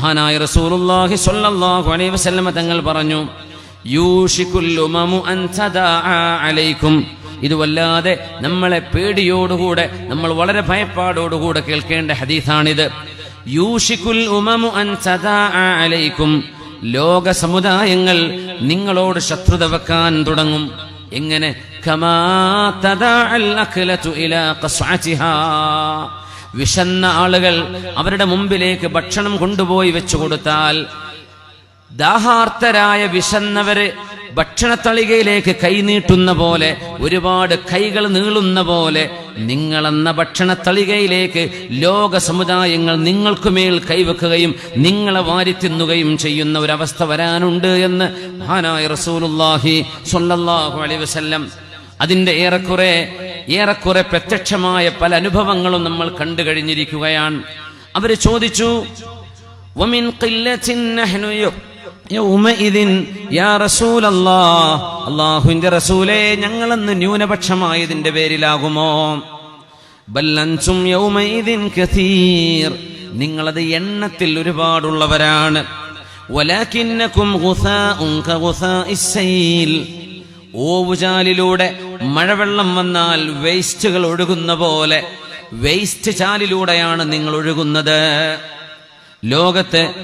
മഹാനായ റസൂലുള്ളാഹി സ്വല്ലല്ലാഹു അലൈഹി വസല്ലമ തങ്ങൾ പറഞ്ഞു യൂഷിക്കുൽ ഉമമു അൻ അലൈക്കും. ഇത് വല്ലാതെ നമ്മളെ പേടിയോടുകൂടെ നമ്മൾ വളരെ ഭയപ്പാടോടുകൂടെ കേൾക്കേണ്ട ഹദീസാണിത്. യൂഷിക്കുൽ ഉമമു അൻ തദാഅ അലൈക്കും. ലോക സമുദായങ്ങൾ നിങ്ങളോട് ശത്രുത വെക്കാൻ തുടങ്ങും. എങ്ങനെ? കമാ തദാഅൽ അഖ്ലതു ഇലാ ഖസ്അതിഹാ. വിശന്ന ആളുകൾ അവരുടെ മുമ്പിലേക്ക് ഭക്ഷണം കൊണ്ടുപോയി വെച്ചു കൊടുത്താൽ ദാഹാർത്തരായ വിശന്നവര് ഭക്ഷണത്തളികയിലേക്ക് കൈനീട്ടുന്ന പോലെ ഒരുപാട് കൈകൾ നീളുന്ന പോലെ നിങ്ങളെന്ന ഭക്ഷണത്തളികയിലേക്ക് ലോക സമുദായങ്ങൾ നിങ്ങൾക്കുമേൽ കൈവെക്കുകയും നിങ്ങളെ വാരി തിന്നുകയും ചെയ്യുന്ന ഒരവസ്ഥ വരാനുണ്ട് എന്ന് മഹാനായ റസൂലുല്ലാഹി സ്വല്ലല്ലാഹു അലൈഹി വസല്ലം അതിന്റെ ഏറെക്കുറെ ഏറെക്കുറെ പ്രത്യക്ഷമായ പല അനുഭവങ്ങളും നമ്മൾ കണ്ടു കഴിഞ്ഞിരിക്കുകയാണ്. അവർ ചോദിച്ചു "വമിൻ ഖില്ലത്തിൻ നഹ്നു യൗമഇദിൻ യാ റസൂലല്ലാഹ് അല്ലാഹുവിന്റെ റസൂലേ ഞങ്ങളെന്ന് ന്യൂനപക്ഷമായതിന്റെ പേരിലാകുമോ? ബല്ലൻസും നിങ്ങളത് എണ്ണത്തിൽ ഒരുപാടുള്ളവരാണ്. ഓവുചാലിലൂടെ മഴവെള്ളം വന്നാൽ വേസ്റ്റുകൾ ഒഴുകുന്ന പോലെ വേസ്റ്റ് ചാലിലൂടെയാണ് നിങ്ങൾ ഒഴുകുന്നത്. ലോകത്ത്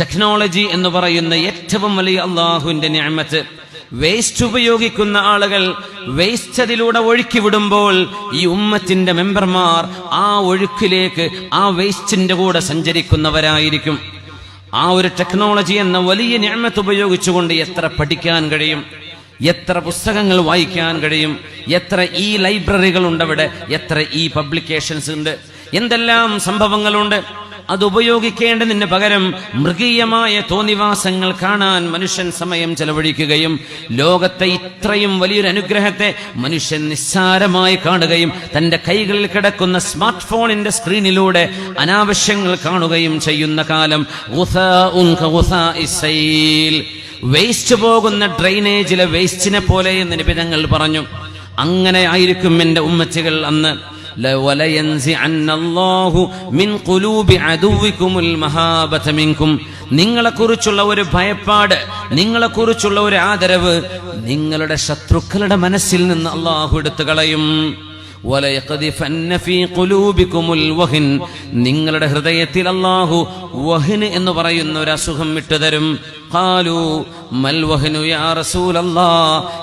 ടെക്നോളജി എന്ന് പറയുന്ന ഏറ്റവും വലിയ അള്ളാഹുവിന്റെ ഞാമത്ത് വേസ്റ്റ് ഉപയോഗിക്കുന്ന ആളുകൾ വേസ്റ്റ് അതിലൂടെ ഒഴുക്കി വിടുമ്പോൾ ഈ ഉമ്മത്തിന്റെ മെമ്പർമാർ ആ ഒഴുക്കിലേക്ക് ആ വേസ്റ്റിന്റെ കൂടെ സഞ്ചരിക്കുന്നവരായിരിക്കും. ആ ഒരു ടെക്നോളജി എന്ന വലിയ ഞാമത്ത് ഉപയോഗിച്ചുകൊണ്ട് എത്ര പഠിക്കാൻ കഴിയും? എത്ര പുസ്തകങ്ങൾ വായിക്കാൻ കഴിയും? എത്ര ഈ ലൈബ്രറികൾ ഉണ്ട് അവിടെ എത്ര ഈ പബ്ലിക്കേഷൻസ് ഉണ്ട്? എന്തെല്ലാം സംഭവങ്ങളുണ്ട്? അത് ഉപയോഗിക്കേണ്ടതിന് പകരം മൃഗീയമായ തോന്നിവാസങ്ങൾ കാണാൻ മനുഷ്യൻ സമയം ചെലവഴിക്കുകയും ലോകത്തെ ഇത്രയും വലിയൊരു അനുഗ്രഹത്തെ മനുഷ്യൻ നിസ്സാരമായി കാണുകയും തന്റെ കൈകളിൽ കിടക്കുന്ന സ്മാർട്ട് ഫോണിന്റെ സ്ക്രീനിലൂടെ അനാവശ്യങ്ങൾ കാണുകയും ചെയ്യുന്ന കാലം. വേസ്റ്റ് പോകുന്ന ഡ്രെയിനേജിലെ വേസ്റ്റിനെ പോലെ എന്ന് നിബിധങ്ങൾ പറഞ്ഞു. അങ്ങനെ ആയിരിക്കും എന്റെ ഉമ്മച്ചകൾ അന്ന്. നിങ്ങളെക്കുറിച്ചുള്ള ഒരു ഭയപ്പാട് നിങ്ങളെക്കുറിച്ചുള്ള ഒരു ആദരവ് നിങ്ങളുടെ ശത്രുക്കളുടെ മനസ്സിൽ നിന്ന് അള്ളാഹു എടുത്തു കളയും. നിങ്ങളുടെ ഹൃദയത്തിൽ അള്ളാഹു വഹിന് എന്ന് പറയുന്ന ഒരു അസുഖം വിട്ടുതരും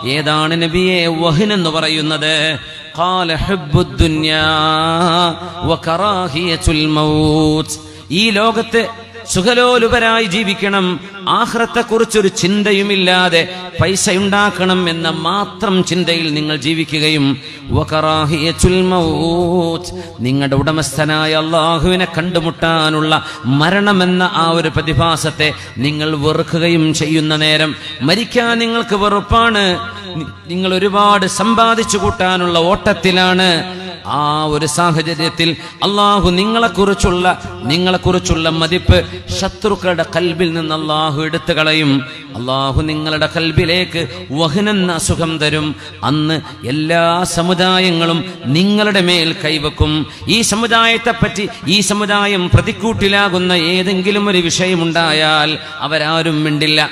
ഏതാണ് നബിയെ വഹിൻ എന്ന് പറയുന്നത്? ഈ ലോകത്ത് സുഖലോലുപരായി ജീവിക്കണം. ആഹ്റത്തെക്കുറിച്ചൊരു ചിന്തയുമില്ലാതെ പൈസ ഉണ്ടാക്കണം എന്ന മാത്രം ചിന്തയിൽ നിങ്ങൾ ജീവിക്കുകയും നിങ്ങളുടെ ഉടമസ്ഥനായ അള്ളാഹുവിനെ കണ്ടുമുട്ടാനുള്ള മരണമെന്ന ആ ഒരു പ്രതിഭാസത്തെ നിങ്ങൾ വെറുക്കുകയും ചെയ്യുന്ന നേരം മരിക്കാൻ നിങ്ങൾക്ക് വെറുപ്പാണ്. നിങ്ങൾ ഒരുപാട് സമ്പാദിച്ചു കൂട്ടാനുള്ള ഓട്ടത്തിലാണ്. ആ ഒരു സാഹചര്യത്തിൽ അള്ളാഹു നിങ്ങളെക്കുറിച്ചുള്ള നിങ്ങളെക്കുറിച്ചുള്ള മതിപ്പ് ശത്രുക്കളുടെ കൽബിൽ നിന്ന് അള്ളാഹു എടുത്തു കളയും അള്ളാഹു നിങ്ങളുടെ കൽബിലേക്ക് വഹനെന്ന അസുഖം തരും. അന്ന് എല്ലാ സമുദായങ്ങളും നിങ്ങളുടെ മേൽ കൈവക്കും. ഈ സമുദായത്തെപ്പറ്റി ഈ സമുദായം പ്രതിക്കൂട്ടിലാകുന്ന ഏതെങ്കിലും ഒരു വിഷയമുണ്ടായാൽ അവരാരും മിണ്ടില്ല.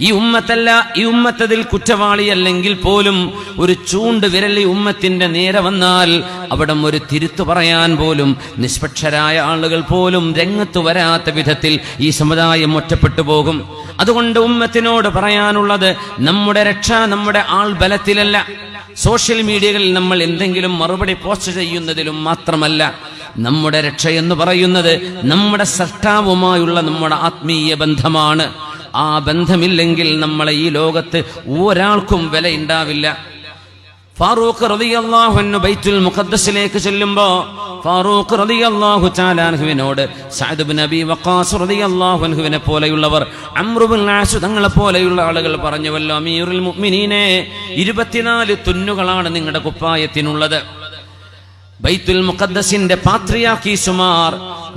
ഈ ഉമ്മത്തല്ല ഈ ഉമ്മത്തതിൽ കുറ്റവാളിയല്ലെങ്കിൽ പോലും ഒരു ചൂണ്ട് വിരൽ ഈ ഉമ്മത്തിന്റെ നേരെ വന്നാൽ അവിടം ഒരു തിരുത്തു പറയാൻ പോലും നിഷ്പക്ഷരായ ആളുകൾ പോലും രംഗത്ത് വരാത്ത വിധത്തിൽ ഈ സമുദായം ഒറ്റപ്പെട്ടു പോകും. അതുകൊണ്ട് ഉമ്മത്തിനോട് പറയാനുള്ളത് നമ്മുടെ രക്ഷ നമ്മുടെ ആൾ ബലത്തിലല്ല സോഷ്യൽ മീഡിയകളിൽ നമ്മൾ എന്തെങ്കിലും മറുപടി പോസ്റ്റ് ചെയ്യുന്നതിലും മാത്രമല്ല നമ്മുടെ രക്ഷ എന്ന് പറയുന്നത് നമ്മുടെ സൃഷ്ടാവുമായുള്ള നമ്മുടെ ആത്മീയ ബന്ധമാണ്. ആ ബന്ധമില്ലെങ്കിൽ നമ്മളെ ഈ ലോകത്ത് ഒരാൾക്കും വിലയുണ്ടാവില്ല. ഫാറൂഖ് റളിയല്ലാഹു ബൈത്തുൽ മുഖദ്സിലേക്ക് ചെല്ലുമ്പോ ഫാറൂഖ് റളിയല്ലാഹു ചാലാൻഹുവിനോട് സഅദ് ഇബ്നു അബി വഖാസ് റളിയല്ലാഹു അൻഹുവിനെ പോലെയുള്ളവർ അമ്രുബുൽ ബിൻ തങ്ങളെ പോലെയുള്ള ആളുകൾ പറഞ്ഞുവല്ലോ അമീറുൽ മുഅ്മിനീനെ 24 തുന്നുകളാണ് നിങ്ങളുടെ കുപ്പായത്തിനുള്ളത്. ബൈത്തുൽ മുഖദ്ദസിന്റെ പാത്രിയാക്കീസുമാർ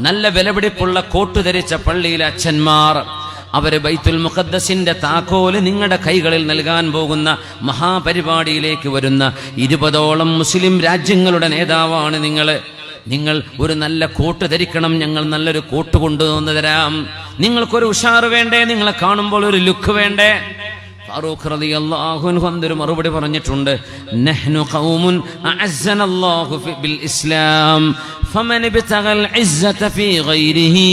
നല്ല വിലപിടിപ്പുള്ള കോട്ടു ധരിച്ച പള്ളിയിലെ അച്ഛന്മാർ. അവർ ബൈത്തുൽ മുഖദ്ദസിന്റെ താക്കോൽ നിങ്ങളുടെ കൈകളിൽ നൽകാൻ പോകുന്ന മഹാപരിപാടിയിലേക്ക് വരുന്ന ഇരുപതോളം മുസ്ലിം രാജ്യങ്ങളുടെ നേതാവാണ് നിങ്ങൾ നിങ്ങൾ ഒരു നല്ല കോട്ട് ധരിക്കണം ഞങ്ങൾ നല്ലൊരു കോട്ട് കൊണ്ടുവന്ന് തരാം. നിങ്ങൾക്കൊരു ഉഷാറ് വേണ്ടേ? നിങ്ങളെ കാണുമ്പോൾ ഒരു ലുക്ക് വേണ്ടേ? ഫാറൂഖ് റളിയല്ലാഹു അൻഹു മറുപടി പറഞ്ഞിട്ടുണ്ട്. നഹ്നു ഖൗമുൻ അഅസ്സനല്ലാഹു ബിൽ ഇസ്ലാം. ഫമൻ ഇബ്തഗൽ ഇസ്സത ഫീ ഗൈരിഹി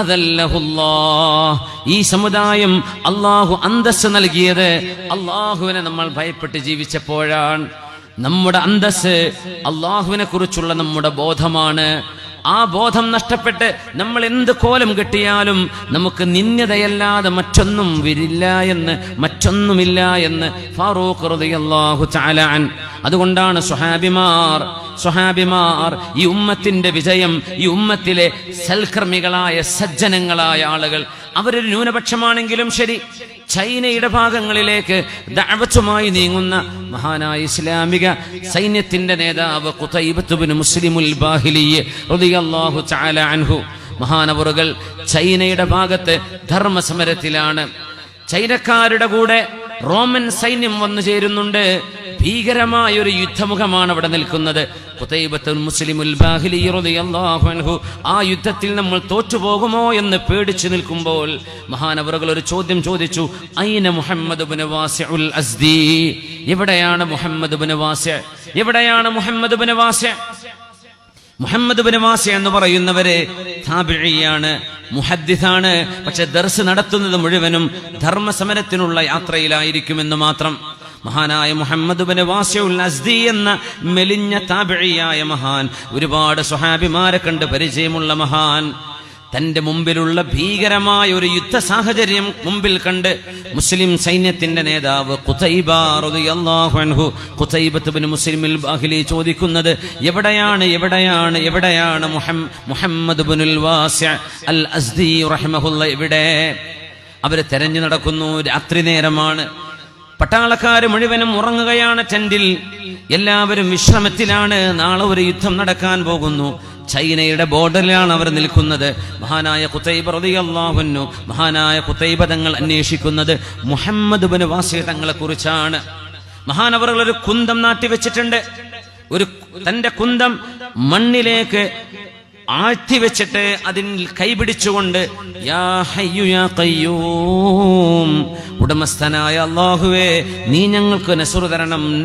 അല്ലാഹ് ഈ സമുദായം അള്ളാഹു അന്തസ് നൽകിയത് അള്ളാഹുവിനെ നമ്മൾ ഭയപ്പെട്ട് ജീവിച്ചപ്പോഴാണ്. നമ്മുടെ അന്തസ് അള്ളാഹുവിനെ കുറിച്ചുള്ള നമ്മുടെ ബോധമാണ്. ആ ബോധം നഷ്ടപ്പെട്ട് നമ്മൾ എന്ത് കോലം കെട്ടിയാലും നമുക്ക് നിന്യതയല്ലാതെ മറ്റൊന്നും വരില്ല എന്ന് മറ്റൊന്നുമില്ല എന്ന് ഫാറൂഖ് റളിയല്ലാഹു അൻ അതുകൊണ്ടാണ് സ്വഹാബിമാർ സ്വഹാബിമാർ ഈ ഉമ്മത്തിന്റെ വിജയം ഈ ഉമ്മത്തിലെ സൽക്കർമ്മികളായ സജ്ജനങ്ങളായ ആളുകൾ അവരൊരു ന്യൂനപക്ഷമാണെങ്കിലും ശരി ചൈനയുടെ ഭാഗങ്ങളിലേക്ക് ദഅവത്തുമായി നീങ്ങുന്ന മഹാനായ ഇസ്ലാമിക സൈന്യത്തിന്റെ നേതാവ് ഖുതൈബത്തുബ്നു മുസ്ലിമുൽ ബാഹിലിയെ റളിയല്ലാഹു തആല അൻഹു. മഹാനവറുകൾ ചൈനയുടെ ഭാഗത്ത് ധർമ്മസമരത്തിലാണ്. ചൈനക്കാരുടെ കൂടെ റോമൻ സൈന്യം വന്നു ചേരുന്നുണ്ട്. ഭീകരമായ ഒരു യുദ്ധമുഖമാണ് അവിടെ നിൽക്കുന്നത്. ആ യുദ്ധത്തിൽ നമ്മൾ തോറ്റുപോകുമോ എന്ന് പേടിച്ചു നിൽക്കുമ്പോൾ മഹാനവറുകൾ ഒരു ചോദ്യം ചോദിച്ചു ഐന മുഹമ്മദ് അസ്ദി? എവിടെയാണ് മുഹമ്മദ് എവിടെയാണ് മുഹമ്മദ് മുഹമ്മദ് എന്ന് പറയുന്നവര് താബിഴിയാണ് മുഹദ്ദിസാണ്. പക്ഷെ ദർസ് നടത്തുന്നത് മുഴുവനും ധർമ്മസമരത്തിനുള്ള യാത്രയിലായിരിക്കുമെന്ന് മാത്രം. മഹാനായ മുഹമ്മദ് അസ്ദി എന്ന മെലിഞ്ഞ താപിഴിയായ മഹാൻ ഒരുപാട് സ്വഹാബിമാരെ കണ്ട് പരിചയമുള്ള മഹാൻ തന്റെ മുമ്പിലുള്ള ഭീകരമായ ഒരു യുദ്ധ സാഹചര്യം മുമ്പിൽ കണ്ട് മുസ്ലിം സൈന്യത്തിന്റെ നേതാവ് മുസ്ലിമിൽ ചോദിക്കുന്നത് എവിടെയാണ് എവിടെയാണ് എവിടെയാണ് മുഹം- മുഹമ്മദ് അൽ അസ്ദി എവിടെ? അവർ തെരഞ്ഞു നടക്കുന്നു രാത്രി നേരമാണ്. പട്ടാളക്കാര് മുഴുവനും ഉറങ്ങുകയാണ് ടെന്റിൽ. എല്ലാവരും വിശ്രമത്തിലാണ്. നാളെ ഒരു യുദ്ധം നടക്കാൻ പോകുന്നു. ചൈനയുടെ ബോർഡറിലാണ് അവർ നിൽക്കുന്നത്. മഹാനായ കുത്തൈബ റളിയല്ലാഹുന്നു മഹാനായ കുത്തൈബ തങ്ങൾ അന്വേഷിക്കുന്നത് മുഹമ്മദ് ബിൻ വാസി തങ്ങളെ കുറിച്ചാണ്. മഹാനവറുകൾ ഒരു കുന്തം നാട്ടിവെച്ചിട്ടുണ്ട്. ഒരു തന്റെ കുന്തം മണ്ണിലേക്ക് ആഴ്ത്തി വെച്ചിട്ട് അതിൽ കൈപിടിച്ചുകൊണ്ട് ഉടമസ്ഥനായ അള്ളാഹുവേ നീ ഞങ്ങൾക്ക് നസുറ തരണം.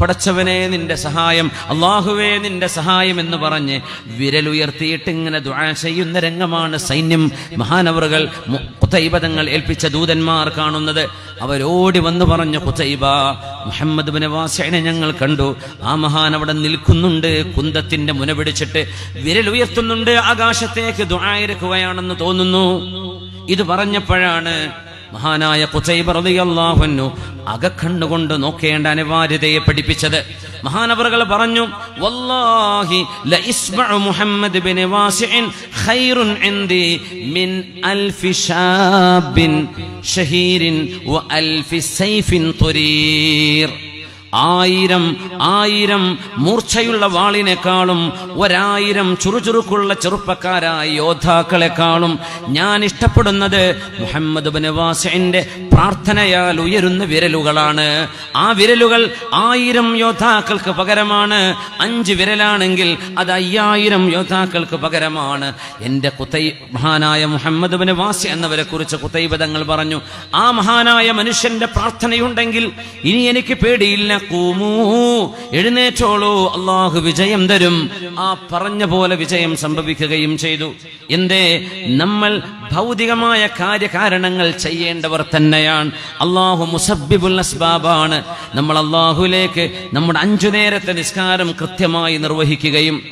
പടച്ചവനെ നിന്റെ സഹായം അള്ളാഹുവേ നിന്റെ സഹായം എന്ന് പറഞ്ഞ് വിരലുയർത്തിയിട്ട് ഇങ്ങനെ ദുആ ചെയ്യുന്ന രംഗമാണ് സൈന്യം. മഹാനവറുകൾ കുത്തൈബതങ്ങൾ ഏൽപ്പിച്ച ദൂതന്മാർ കാണുന്നത്. അവരോടി വന്നു പറഞ്ഞു കുത്തൈബ മുഹമ്മദ് ബിൻ ഞങ്ങൾ കണ്ടു. ആ മഹാൻ അവിടെ നിൽക്കുന്നുണ്ട്. കുന്തത്തിന്റെ മുന പിടിച്ചിട്ട് വിരലുയർത്തുന്നുണ്ട്. ആകാശത്തേക്ക് ദുആയിരക്കുകയാണെന്ന് തോന്നുന്നു. ഇത് പറഞ്ഞപ്പോഴാണ് മഹാനായ കുത്തൈബ റളിയല്ലാഹുന്നു അകക്കണ്ണുകൊണ്ട് നോക്കേണ്ട അനിവാര്യതയെ പഠിപ്പിച്ചത്. മഹാനവറുകൾ പറഞ്ഞു വല്ലാഹി മുഹമ്മദ് ബിൻ വാസിഇൻ ഖൈറുൻ ഇൻദി മിൻ അൽഫി ഷാബിൻ ഷഹീരിൻ വ സൈഫിൻ തുരീർ. ആയിരം ആയിരം മൂർച്ചയുള്ള വാളിനേക്കാളും ഒരായിരം ചുറുചുറുക്കുള്ള ചെറുപ്പക്കാരായ യോദ്ധാക്കളെക്കാളും ഞാൻ ഇഷ്ടപ്പെടുന്നത് മുഹമ്മദ് ബനവാസിന്റെ വാസിന്റെ പ്രാർത്ഥനയാൽ ഉയരുന്ന വിരലുകളാണ്. ആ വിരലുകൾ ആയിരം യോദ്ധാക്കൾക്ക് പകരമാണ്. അഞ്ച് വിരലാണെങ്കിൽ അത് അയ്യായിരം യോദ്ധാക്കൾക്ക് പകരമാണ്. എന്റെ കുത്തൈ മഹാനായ മുഹമ്മദ് ബനവാസി വാസി എന്നവരെ കുറിച്ച് കുത്തൈബതങ്ങൾ പറഞ്ഞു. ആ മഹാനായ മനുഷ്യന്റെ പ്രാർത്ഥനയുണ്ടെങ്കിൽ ഇനി എനിക്ക് പേടിയില്ല. കൂമൂ. എഴുന്നേറ്റോളൂ അള്ളാഹു വിജയം തരും. ആ പറഞ്ഞ പോലെ വിജയം സംഭവിക്കുകയും ചെയ്തു. എന്തേ? നമ്മൾ ഭൗതികമായ കാര്യകാരണങ്ങൾ ചെയ്യേണ്ടവർ തന്നെയാണ്. അള്ളാഹു മുസബിബുൽ അസ്ബാബാണ്. നമ്മൾ അള്ളാഹുലേക്ക് നമ്മുടെ അഞ്ചു നേരത്തെ നിസ്കാരം കൃത്യമായി നിർവഹിക്കുകയും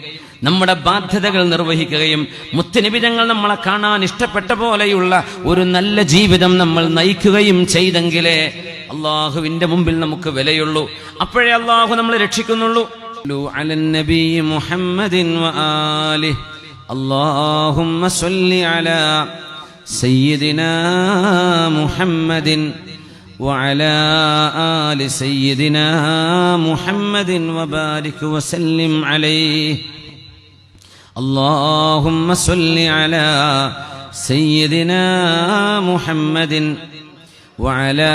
നമ്മുടെ ബാധ്യതകൾ നിർവഹിക്കുകയും മുത്തുനിബിതങ്ങൾ നമ്മളെ കാണാൻ ഇഷ്ടപ്പെട്ട പോലെയുള്ള ഒരു നല്ല ജീവിതം നമ്മൾ നയിക്കുകയും ചെയ്തെങ്കിലേ അള്ളാഹുവിന്റെ മുമ്പിൽ നമുക്ക് വിലയുള്ളൂ അപ്പോഴേ അള്ളാഹു നമ്മളെ രക്ഷിക്കുന്നുള്ളൂ على النبي محمد وآله اللهم صل على سيدنا محمد وعلى آل سيدنا محمد وبارك وسلم عليه اللهم صل على سيدنا محمد وعلى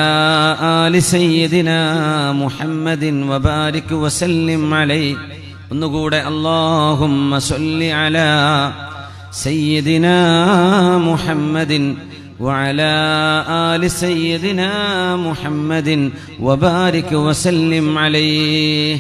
آل سيدنا محمد وبارك وسلم عليه ونقول اللهم صل على سيدنا محمد وعلى آل سيدنا محمد وبارك وسلم عليه